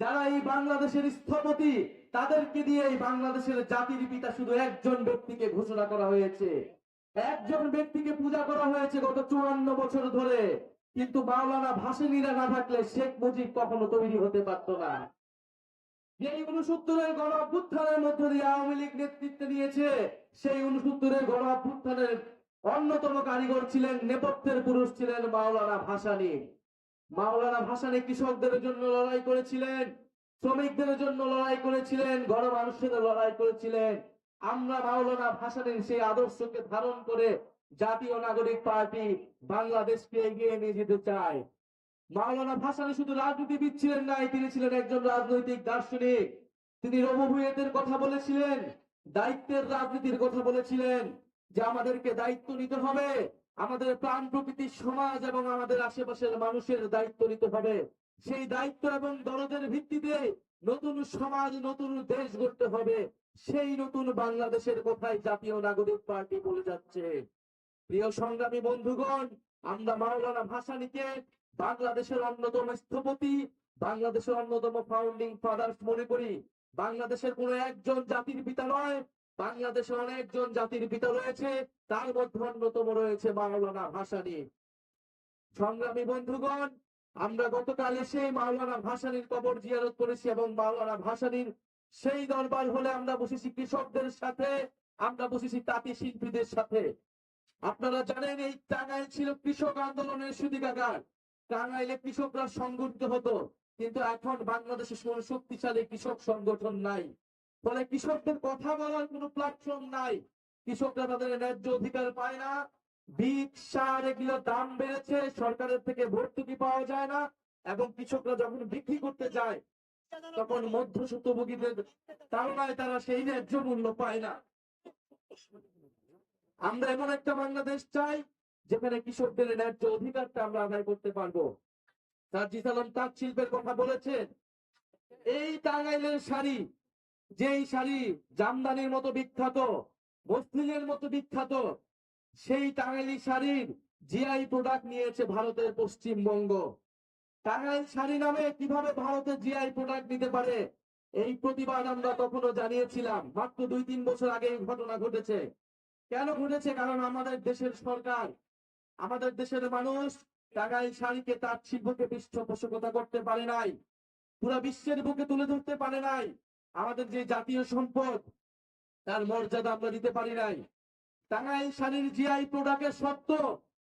যারা এই বাংলাদেশের স্থপতি, তাদেরকে দিয়ে এই বাংলাদেশের জাতির পিতা শুধু একজন ব্যক্তিকে ঘোষণা করা হয়েছে। একজন ব্যক্তিকে পূজা করা হয়েছে গত চুয়ান্ন বছর ধরে। কিন্তু মাওলানা ভাসানীরা না থাকলে শেখ মুজিব কখনো তৈরি হতে পারতো না। যেই উনসত্তরের গণ অভ্যুত্থানের মধ্য দিয়ে আওয়ামী লীগ নেতৃত্ব নিয়েছে, সেই উনসত্তরের গণ অভ্যুত্থানের অন্যতম কারিগর ছিলেন নেপথ্যের পুরুষ ছিলেন মাওলানা ভাসানী। মাওলানা ভাসানী কৃষকদের জন্য লড়াই করেছিলেন, শ্রমিকদের জন্য লড়াই করেছিলেন, গণমানুষের লড়াই করেছিলেন। আমরা মাওলানা ভাসানীর সেই আদর্শকে ধারণ করে জাতীয় নাগরিক পার্টি বাংলাদেশকে এগিয়ে নিয়ে যেতে চায় মাওলানা ভাসানী শুধু রাজনীতিবিদ ছিলেন নাই তিনি ছিলেন একজন রাজনৈতিক দার্শনিক। তিনি রবভূয়েতের কথা বলেছিলেন, দায়িত্বের রাজনীতির কথা বলেছিলেন যে আমাদেরকে দায়িত্ব নিতে হবে। আমাদের প্রাণ প্রকৃতির সমাজ এবং আমাদের আশেপাশের মানুষের দায়িত্ব নিতে হবে। সেই দায়িত্ব এবং দরদের ভিত্তিতে নতুন সমাজ, নতুন দেশ গড়তে হবে। সেই নতুন বাংলাদেশের কোথায় জাতীয় নাগরিক পার্টি বলে যাচ্ছে। প্রিয় সংগ্রামী বন্ধুগণ, আমরা মাওলানা ভাসানীকে বাংলাদেশের অন্যতম স্থপতি, বাংলাদেশের অন্যতম ফাউন্ডিং ফাদার্স মনে করি। বাংলাদেশের কোন একজন জাতির পিতা নয় বাংলাদেশে অনেকজন জাতির পিতা রয়েছে, তার মধ্যে অন্যতম রয়েছে মাওলানা ভাসানী। সংগ্রামী বন্ধুগণ, আমরা গতকাল এসে মাওলানা ভাসানীর কবর জিয়ারত করেছি এবং মাওলানা ভাসানীর সেই দরবার হলে আমরা বসেছি কৃষকদের সাথে, আমরা বসেছি তাঁতি শিল্পীদের সাথে। আপনারা জানেন এই টাঙ্গাইল ছিল কৃষক আন্দোলনের সুদিকাগার। টাঙ্গাইলে কৃষকরা সংগঠিত হতো, কিন্তু এখন বাংলাদেশে কোনো শক্তিশালী কৃষক সংগঠন নাই। ফলে কৃষকদের কথা বলার কোনো প্ল্যাটফর্ম নাই। কৃষকরা তাদের ন্যায্য অধিকার পায় না। বীজ, সার এগুলোর দাম বেড়েছে, সরকারের থেকে ভর্তুকি পাওয়া যায় না এবং কৃষকরা যখন বিক্রি করতে যায়, তখন তারা সেই ন্যায্য মূল্য পায় না। আমরা এমন একটা বাংলাদেশ চাই, যেখানে কৃষকদের ন্যায্য অধিকারটা আমরা আদায় করতে পারব। সার্জিস আলম তাঁত শিল্পের কথা বলেছেন, এই টাঙ্গাইলের শাড়ি যেই শাড়ি জামদানির মতো বিখ্যাত, মসলিনের মতো বিখ্যাত, সেই টাঙ্গাইলি শাড়ির জিআই প্রোডাক্ট নিয়েছে ভারতের পশ্চিমবঙ্গ। টাঙ্গাইল শাড়ি নামে কীভাবে ভারতের জিআই প্রোডাক্ট নিতে পারে, এই প্রতিবাদ আমরা তখনও জানিয়েছিলাম। মাত্র দুই তিন বছর আগে এই ঘটনা ঘটেছে। কেন ঘটেছে? কারণ আমাদের দেশের সরকার, আমাদের দেশের মানুষ টাঙ্গাইল শাড়িকে তার শিল্পকে পৃষ্ঠপোষকতা করতে পারে নাই, পুরা বিশ্বের বুকে তুলে ধরতে পারে নাই। আমাদের যে জাতীয় সম্পদ, তার মর্যাদা আমরা দিতে পারি নাই। টাঙ্গাইল শাড়ির জিআই প্রোডাক্টের সত্য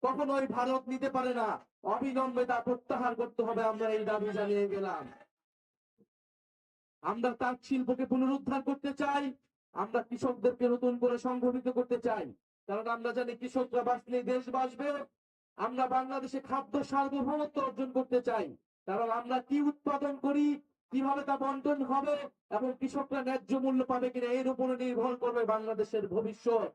কখনোই ভারত নিতে পারে না। অবিলম্বে তা প্রত্যাহার করতে হবে, আমরা এই দাবি জানিয়ে গেলাম। আমরা তার শিল্পকে পুনরুদ্ধার করতে চাই, আমরা কৃষকদেরকে নতুন করে সংগঠিত করতে চাই। কারণ আমরা জানি কৃষকরা বাঁচলে দেশ বাঁচবে, আমরা বাংলাদেশে খাদ্য সার্বভৌমত্ব অর্জন করতে চাই। কারণ আমরা কি উৎপাদন করি কীভাবে তা বন্টন হবে এবং কৃষকরা ন্যায্য মূল্য পাবে কিনা এর উপরে নির্ভর করবে বাংলাদেশের ভবিষ্যৎ।